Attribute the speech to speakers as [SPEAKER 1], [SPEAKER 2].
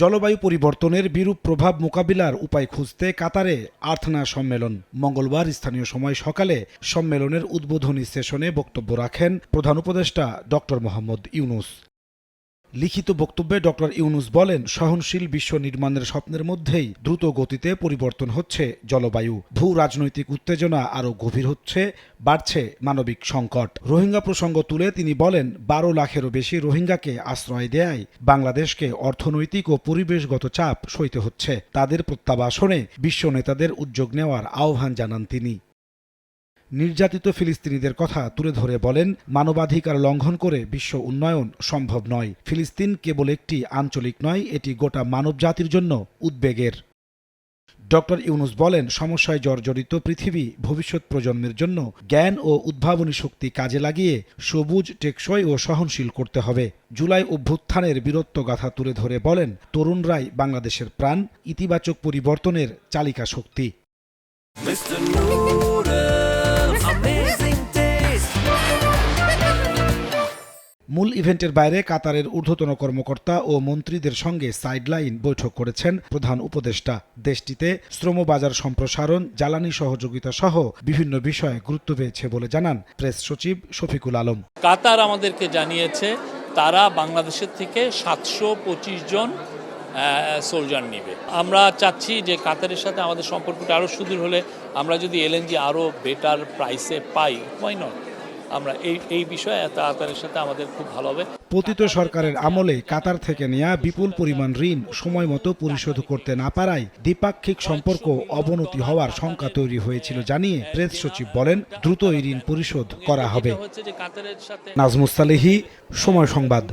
[SPEAKER 1] জলবায়ু পরিবর্তনের বিরূপ প্রভাব মোকাবিলার উপায় খুঁজতে কাতারে আর্থনা সম্মেলন। মঙ্গলবার স্থানীয় সময় সকালে সম্মেলনের উদ্বোধনী সেশনে বক্তব্য রাখেন প্রধান উপদেষ্টা ডক্টর মোহাম্মদ ইউনুস। লিখিত বক্তব্যে ডক্টর ইউনুস বলেন, সহনশীল বিশ্ব নির্মাণের স্বপ্নের মধ্যেই দ্রুত গতিতে পরিবর্তন হচ্ছে জলবায়ু। ভূ রাজনৈতিক উত্তেজনা আরও গভীর হচ্ছে, বাড়ছে মানবিক সংকট। রোহিঙ্গা প্রসঙ্গ তুলে তিনি বলেন, বারো লাখেরও বেশি রোহিঙ্গাকে আশ্রয় দেয় বাংলাদেশকে অর্থনৈতিক ও পরিবেশগত চাপ সইতে হচ্ছে। তাদের প্রত্যাবাসনে বিশ্ব নেতাদের উদ্যোগ নেওয়ার আহ্বান জানান তিনি। নির্যাতিত ফিলিস্তিনিদের কথা তুলে ধরে বলেন, মানবাধিকার লঙ্ঘন করে বিশ্ব উন্নয়ন সম্ভব নয়। ফিলিস্তিন কেবল একটি আঞ্চলিক নয়, এটি গোটা মানবজাতির জন্য উদ্বেগের। ডক্টর ইউনুস বলেন, সমস্যায় জর্জরিত পৃথিবী ভবিষ্যৎ প্রজন্মের জন্য জ্ঞান ও উদ্ভাবনী শক্তি কাজে লাগিয়ে সবুজ, টেকসই ও সহনশীল করতে হবে। জুলাই অভ্যুত্থানের বীরত্ব বীরত্বগাথা তুলে ধরে বলেন, তরুণরাই বাংলাদেশের প্রাণ, ইতিবাচক পরিবর্তনের চালিকা শক্তি। মূল ইভেন্টের বাইরে কাতারের ঊর্ধ্বতন কর্মকর্তা ও মন্ত্রীদের সঙ্গে সাইডলাইন বৈঠক করেছেন প্রধান উপদেষ্টা। দেশটিতে শ্রমবাজার সম্প্রসারণ, জ্বালানি সহযোগিতা সহ বিভিন্ন বিষয়ে গুরুত্ব পেয়েছে বলে জানান প্রেস সচিব শফিকুল আলম।
[SPEAKER 2] কাতার আমাদেরকে জানিয়েছে তারা বাংলাদেশের থেকে সাতশো পঁচিশ জন সোলজার নিবে। আমরা চাচ্ছি যে কাতারের সাথে আমাদের সম্পর্কটা আরও সুদূর হলে আমরা যদি এলএনজি আরও বেটার প্রাইসে পাই ওয়াই নট আমরা এই এই বিষয়ে কাতারের সাথে আমাদের খুব ভালো হবে।
[SPEAKER 1] পতিত সরকারের আমলে কাতার থেকে নেওয়া বিপুল পরিমাণ ঋণ সময় মতো পরিশোধ করতে না পারায় দ্বিপাক্ষিক সম্পর্ক অবনতি হওয়ার শঙ্কা তৈরি হয়েছিল জানিয়ে প্রেস সচিব বলেন দ্রুত এই ঋণ পরিশোধ করা হবে।
[SPEAKER 2] হচ্ছে যে কাতারের সাথে
[SPEAKER 1] নাজমুস সালেহি সময় সংবাদ।